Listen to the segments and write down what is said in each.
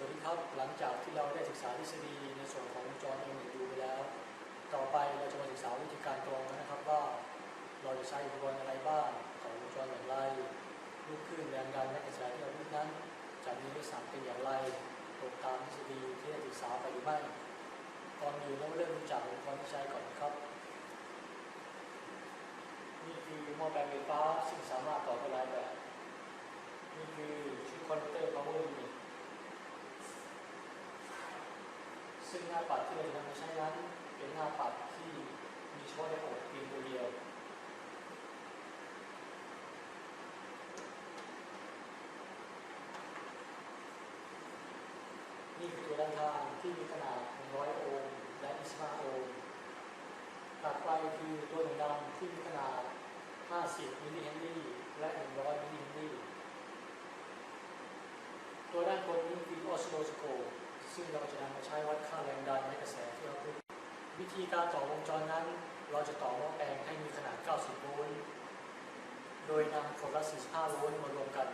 วัสดีครับ หลังจากที่เราได้ศึกษาทฤษฎีในส่วนของวงจร M ดูไปแล้ว ต่อไปเราจะมาศึกษาวิธีการกรองนะครับว่า เราจะใช้อุปกรณ์อะไรบ้างต่อวงจรอย่างไรลูกคลื่นแรงดันและกระแสที่เราพูดนั้นจะมีลักษณะเป็นอย่างไรตรงตามทฤษฎีที่ได้ศึกษาไปหรือไม่ก่อนอื่นเรามาเริ่มรู้จักอุปกรณ์ที่ใช้ก่อนนะครับนี่คือหม้อแปลงไฟฟ้าซึ่งสามารถต่อเป็นหลายแบบ นี่คือชุดคอนเวอร์เตอร์ power unit ซึ่งหน้าปัดที่เราจะนำมาใช้นั้น เป็นหน้าปัดที่มีเฉพาะในอกเพียงตัวเดียวนี่คือตัวด้านทางที่มีขนาด 100 โอห์มและ25โอห์มถัดไปคือตัวหนึ่งดำที่มีขนาด 50 มิลลิเฮนรี่และ 100 มิลลิเฮนรี่ ตัวด้านบนนี้คือออสโลสโคป ซึ่งเราจะนำมาใช้วัดค่าแรงดันและกระแสที่เราพูดวิธีการต่อวงจรนั้น เราจะต่อหม้อแปลงให้มีขนาด 90 โวลต์ โดยนำโฟกัส45 โวลต์มารวมกัน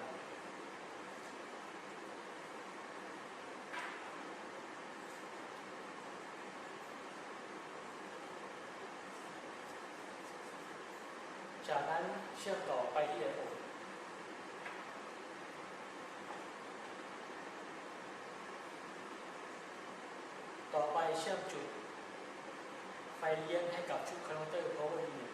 จากนั้นเชื่อมต่อไปที่ไดโอด ต่อไปเชื่อมจุด ไฟเลี้ยงให้กับชุดคอนเวอร์เตอร์ power unit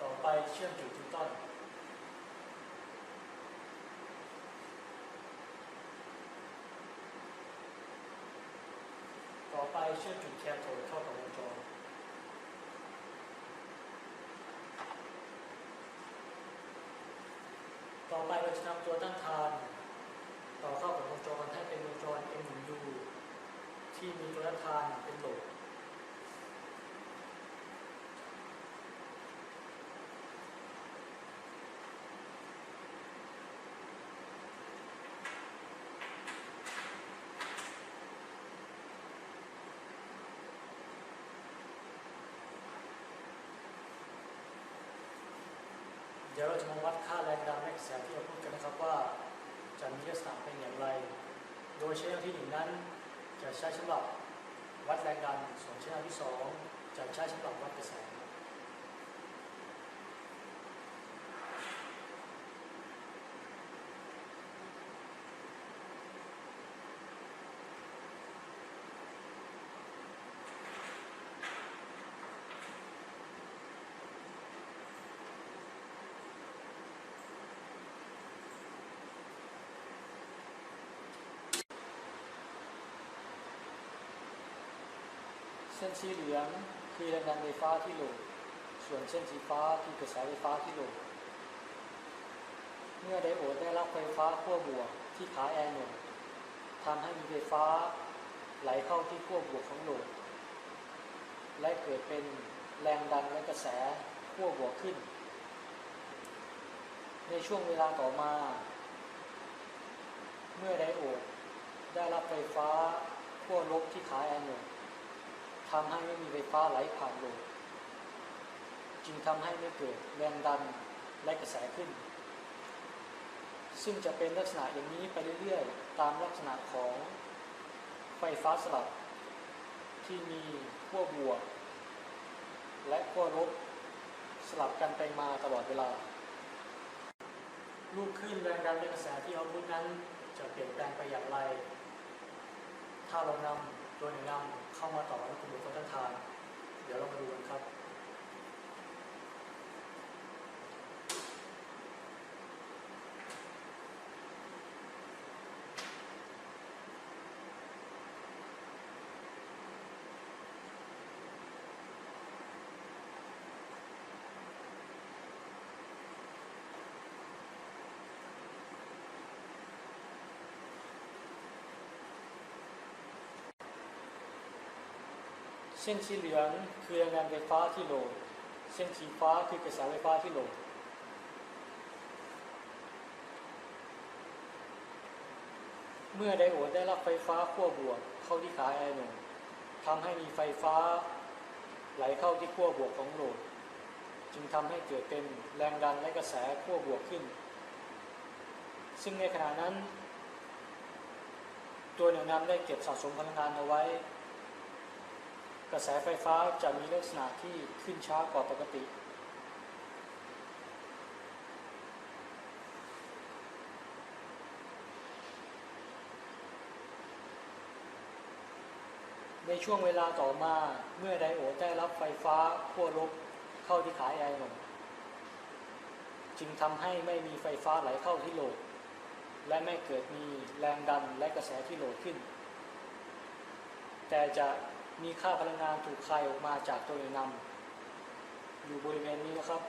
ต่อไปเชื่อมจุดทูต้นต่อไปเชื่อมจุดแคมโทดเข้ากับวงจร ต่ อไปเราจะนำตัวต้านทาน ต่อเข้ากับวงจรให้เป็นวงจร M1U ที่มีตัวต้านทานเป็นโหลด ดี๋ยวเราจะมาวัดค่าแรงดันแม็กแสที่เราพูดกันนะครับว่าจะมีลักษณะเป็นอย่างไร โดยใช้แนวที่หนึ่งนั้น จะใช้สำหรับวัดแรงดันส่วนใช้แนวที่สองจะใช้สำหรับวัดกระแส เส้นสีเหลืองคือแรงดันไฟฟ้าที่โหลด ส่วนเส้นสีฟ้าคือกระแสไฟฟ้าที่โหลด เมื่อไดโอดได้รับไฟฟ้าขั้วบวกที่ขาแอร์หนึ่งทำให้มีไฟฟ้าไหลเข้าที่ขั้วบวกของโหลด และเกิดเป็นแรงดันและกระแสขั้วบวกขึ้น ในช่วงเวลาต่อมา เมื่อไดโอดได้รับไฟฟ้าขั้วลบที่ขาแอร์หนึ่ง ทำให้ไม่มีไฟฟ้าไหลผ่านโหลดจึงทำให้ไม่เกิดแรงดันและกระแสขึ้น ซึ่งจะเป็นลักษณะอย่างนี้ไปเรื่อยๆ ตามลักษณะของไฟฟ้าสลับ ที่มีขั้วบวก และขั้วลบสลับกันไปมาตลอดเวลา ลูกคลื่นแรงดันและกระแสที่เอาพุทนั้นจะเปลี่ยนแปลงไปอย่างไร ถ้าเรานำ ตัวในร่างเข้ามาต่อแล้วคุณเป็นคนตั้งน เดี๋ยวเรามาดูกันครับ เส้นสีเหลืองคือแรงดันไฟฟ้าที่โหลด เส้นสีฟ้าคือกระแสไฟฟ้าที่โหลดเมื่อไดโอดได้รับไฟฟ้าขั้วบวกเข้าที่ขาแอร์หนึ่งทำให้มีไฟฟ้าไหลเข้าที่ขั้วบวกของโหลด จึงทำให้เกิดเป็นแรงดันและกระแสขั้วบวกขึ้น ซึ่งในขณะนั้น ตัวเหนี่ยวนำได้เก็บสะสมพลังงานเอาไว้ กระแสไฟฟ้าจะมีลักษณะที่ขึ้นช้ากว่าปกติ ในช่วงเวลาต่อมาเมื่อไดโอดได้รับไฟฟ้าขั้วลบเข้าที่ขาไอหนจึงทำให้ไม่มีไฟฟ้าไหลเข้าที่โหลด และไม่เกิดมีแรงดันและกระแสที่โหลดขึ้น แต่จะ มีค่าพลังงานถูกคายออกมาจากตัวเหนี่ยวนำอยู่บริเวณนี้นะครับ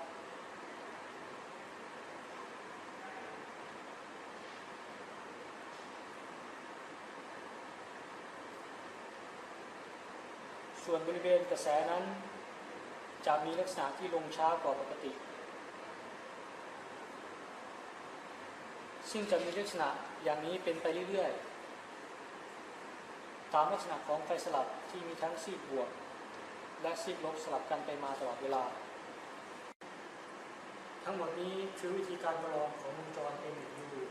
ส่วนบริเวณกระแสนั้น จะมีลักษณะที่ลงช้ากว่าปกติ ซึ่งจะมีลักษณะอย่างนี้เป็นไปเรื่อยๆ ตามลักษณะของไฟสลับที่มีทั้งซีกบวก และซีกลบสลับกันไปมาตลอดเวลา ทั้งหมดนี้คือวิธีการประลองของวงจร M1U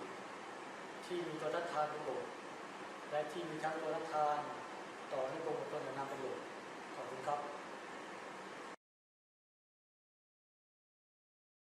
ที่มีตัวทัดทานเป็นโหลดและที่มีทั้งตัวทัดทานต่อให้ตรงกับตัวแนะนำเป็นโหลดขอบคุณครับ